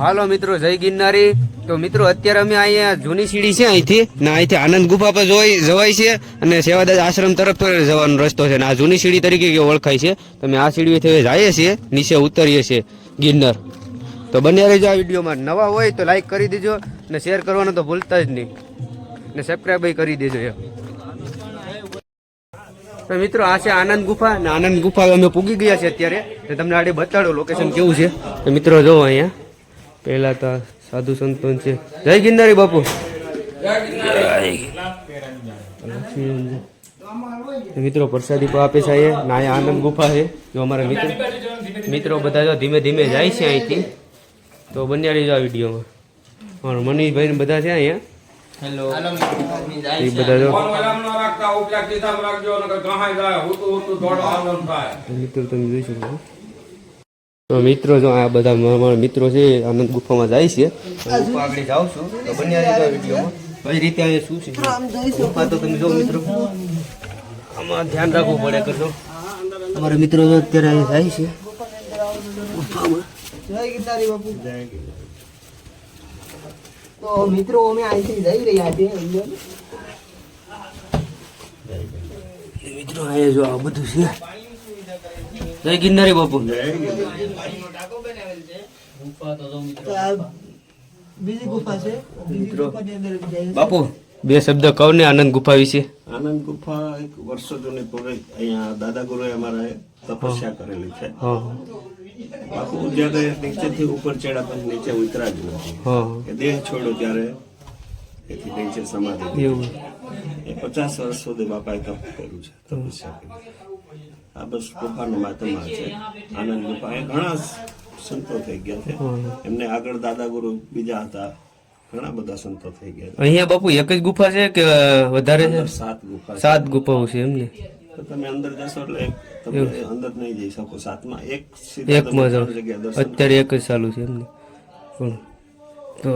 હાલો મિત્રો, જય ગિરનારી. તો મિત્રો, અત્યારે અમે અહીંયા જૂની સીડી છે અહીંથી. ને અહીંથી આનંદ ગુફા પર જોઈ જવાય છે અને સેવાદાસ આશ્રમ તરફ જવાનો રસ્તો છે. ને આ જૂની સીડી તરીકે ઓળખાય છે. તમે આ સીડીથી જઈએ છીએ, નીચે ઉતરીએ છીએ, ગિરનાર. તો બન્યા રહેજો આ વિડીયોમાં. નવા હોય તો લાઈક કરી દેજો ને શેર કરવાનું તો ભૂલતા જ નહીં. ને સબસ્ક્રાઈબ કરી દેજો એ તો મિત્રો, આ છે આનંદ ગુફા. ને આનંદ ગુફા અમે પૂગી ગયા છે અત્યારે. તમને આડે બતાડો લોકેશન કેવું છે. તો મિત્રો જોવો અહીંયા. પહેલા તો સાધુ સંતો છે. જય ગિરનારી બાપુ. મિત્રો પ્રસાદી પણ આપે છે ને આનંદ ગુફા છે. જો અમારા મિત્રો મિત્રો બધા જો ધીમે ધીમે જાય છે અહીંથી. તો બન્યા રહીજો આ વિડીયોમાં. મારો મનીષભાઈ ને બધા છે અહીંયા. હેલો એ બધા જો મિત્રો તમે જોઈ શકો. છો તો મિત્રો જો આ બધા મારા મિત્રો છે આનંદ ગુફામાં જાય છે. ગુફા આગળ જાઉં છું. તો બન્યા રહેજો આ વિડીયોમાં. કઈ રીતે અહીંયા શું છે? ગુફા તો તમે જો મિત્રો. આમાં ધ્યાન રાખવું પડે કરજો. અમારા મિત્રો જો અત્યારે અહીંયા જાય છે. ગુફામાં. જય ગિરનારી બાપુ. તો મિત્રો અમે અહીંથી જઈ રહ્યા છીએ મિત્રો અહીંયા જો આ બધું છે. જય ગિરનારી બાપુ. તો બીજી ગુફા છે. મિત્રો. ગુફાની અંદર જઈએ. બાપુ બે શબ્દ કહો ને આનંદ ગુફા વિશે. આનંદ ગુફા એક વર્ષો જૂની પૂરી અહીંયા દાદા ગુરુએ અમારા તપસ્યા કરેલી છે. હા બાપુ જ્યારે નીચેથી ઉપર ચડ્યા પછી નીચે ઉતરા જ નથી. દેહ છોડ્યો ત્યારે એથી નીચે સમાધિ એ પચાસ વર્ષ સુધી બાપાએ તપ કર્યું છે તપસ્યા કરી. આ બસ ગુફાનો માધ્યમ છે. આનંદ ગુફા. એ ઘણા સંતો થઈ ગયા છે. એમને આગળ દાદા ગુરુ બીજા હતા. ઘણા બધા સંતો થઈ ગયા અહીંયા બાપુ એક જ ગુફા છે કે વધારે છે? સાત ગુફા સાત ગુફાઓ છે એમને તો તમે અંદર જશો એટલે તમે અંદર નહીં જઈ શકો. સાતમાં એક એકમાં જાઓ અત્યારે એક જ ચાલુ છે એમને પણ તો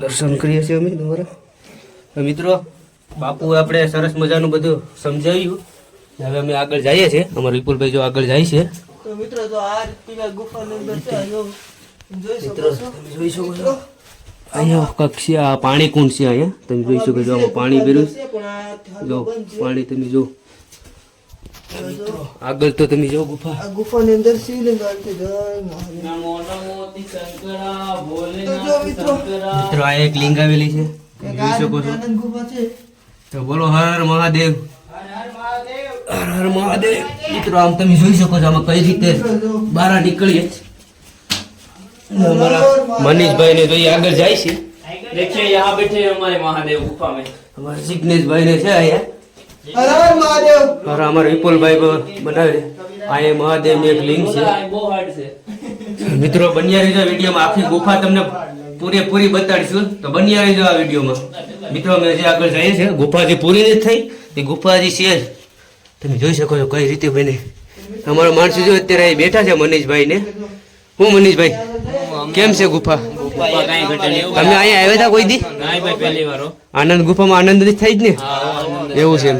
દર્શન કરીએ છીએ અમે તમારા. મિત્રો બાપુ આપણે સરસ મજાનું બધું સમજાવ્યું. હવે અમે આગળ જઈએ છીએ. અમારા વિપુલભાઈ જો આગળ જાય છે. તો મિત્રો તો આ પેલા ગુફાની અંદર છે. જોઈ શકો છો. તમે જોઈ શકો છો. અહીંયા કક્ષી આ પાણી કુંડ છે અહીંયા. તમે જોઈ શકો છો આમાં પાણી ભર્યું. છે. છે પણ આ ઠાલો જો પાણી તમે જો. આગળ તો તમે જો ગુફા. ગુફાની અંદર શિવલિંગ મિત્રો આ એક લિંગ આવેલી છે. જોઈ શકો છો. આનંદ ગુફા છે. તો બોલો હર હર મહાદેવ. હર હર મહાદેવ મિત્રો આમ તમે જોઈ શકો છો આમાં કઈ રીતે બહાર નીકળીએ અને અમારા મનીષભાઈ ને જોઈએ આગળ જાય છે देखिए यहाँ बैठे हैं हमारे महादेव गुफा में અમારા જિગ્નેશભાઈ ને છે અહીંયા હર હર મહાદેવ और અમારા વિપુલભાઈ બ- બનાવે અહીંયા મહાદેવ ની એક લિંગ છે बो हार्ड से મિત્રો બન્યા રહેજો વિડીયોમાં આખી ગુફા તમને પૂરેપૂરી બતાડીશું તો બન્યા રહેજો આ વિડીયોમાં મિત્રો અમે જે આગળ જઈએ છીએ ગુફા જે પૂરી નથી થઈ એ ગુફા હજી છે જ. તમે જોઈ શકો છો કઈ રીતે બને. અમારા માણસો જો અત્યારે અહીં બેઠા છે મનીષભાઈ ને હું મનીષભાઈ કેમ છે ગુફા? તમે અહીંયા આવ્યા હતા કોઈ દી? આનંદ ગુફામાં આનંદ જ થાય જ ને? એવું છે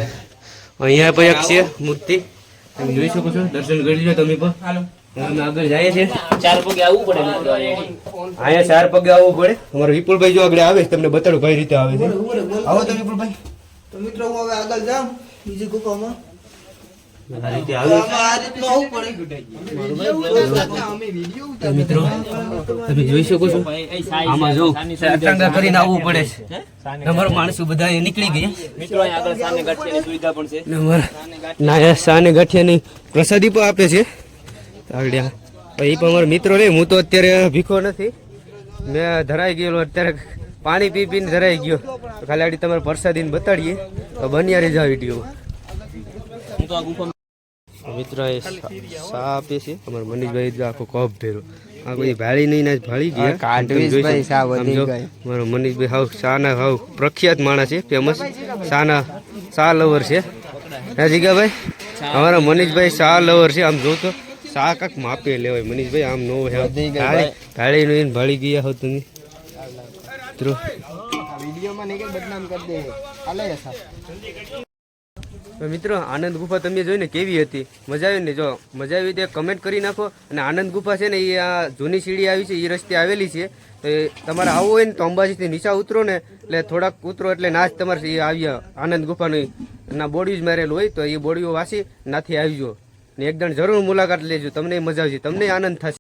અહીંયા પણ એક છે મૂર્તિ. તમે જોઈ શકો છો દર્શન કરી લો તમે પણ. આગળ જાય છે ચાર પગે આવવું પડે અહીંયા ચાર પગે જો આગળ આવે તમને બતાડું કઈ રીતે આવે મિત્રો તમે જોઈ શકો છો આમાં જો અટંગા કરીને આવવું પડે છે. અમારા માણસો બધા નીકળી ગયા. મિત્રો સુવિધા પણ છે. ને અમારા નાયા સાને ગાંઠિયાની પ્રસાદી પણ આપે છે. આગળ એ પણ અમારા મિત્રો રે હું તો અત્યારે ભીખો નથી. મેં ધરાઈ ગયેલો અત્યારે પાણી પી પીને ધરાઈ ગયો. ખાલી આડી તમારે પ્રસાદીને બતાડીએ. તો બન્યા રહી વિડીયોમાં. હું તો આ ગુફા મિત્ર એ સાપ એ છે અમારા મનીષભાઈ જો આખો કપ ભેરો આ કોઈ ભાળી નહીં ના ભાળી ગયા. કાંટવીસભાઈ સા વધી ગઈ. મારો મનીષભાઈ હાવ સાના હાવ પ્રખ્યાત માણસ છે ફેમસ સાના સા લવર છે. હે જીગાભાઈ? અમારા મનીષભાઈ સા લવર છે. આમ જો તો સા કાક માપે લેવાય. મનીષભાઈ આમ નો હે ભાળી ભાળી નહીં ભાળી ગયા હો તમે. મિત્રો. વિડીયોમાં નહીં બદનામ કરી દે. હાલે તો મિત્રો, આનંદ ગુફા તમે જોઈને કેવી હતી? મજા આવી ને? જો, મજા આવી તે કમેન્ટ કરી નાખો. અને આનંદ ગુફા છે ને એ આ જૂની સીડી આવી છે એ રસ્તે આવેલી છે. તો એ તમારે આવવું હોય ને, તો અંબાજીથી નીચા ઉતરો ને, એટલે થોડાક ઉતરો એટલે નાચ તમારે એ આવ્યા આનંદ ગુફાનું, ના જ મારેલું હોય, તો એ બોડીઓ વાસી, નાથી આવજો. ને એકદમ જરૂર મુલાકાત લેજો. તમને મજા આવશે. તમને આનંદ થશે.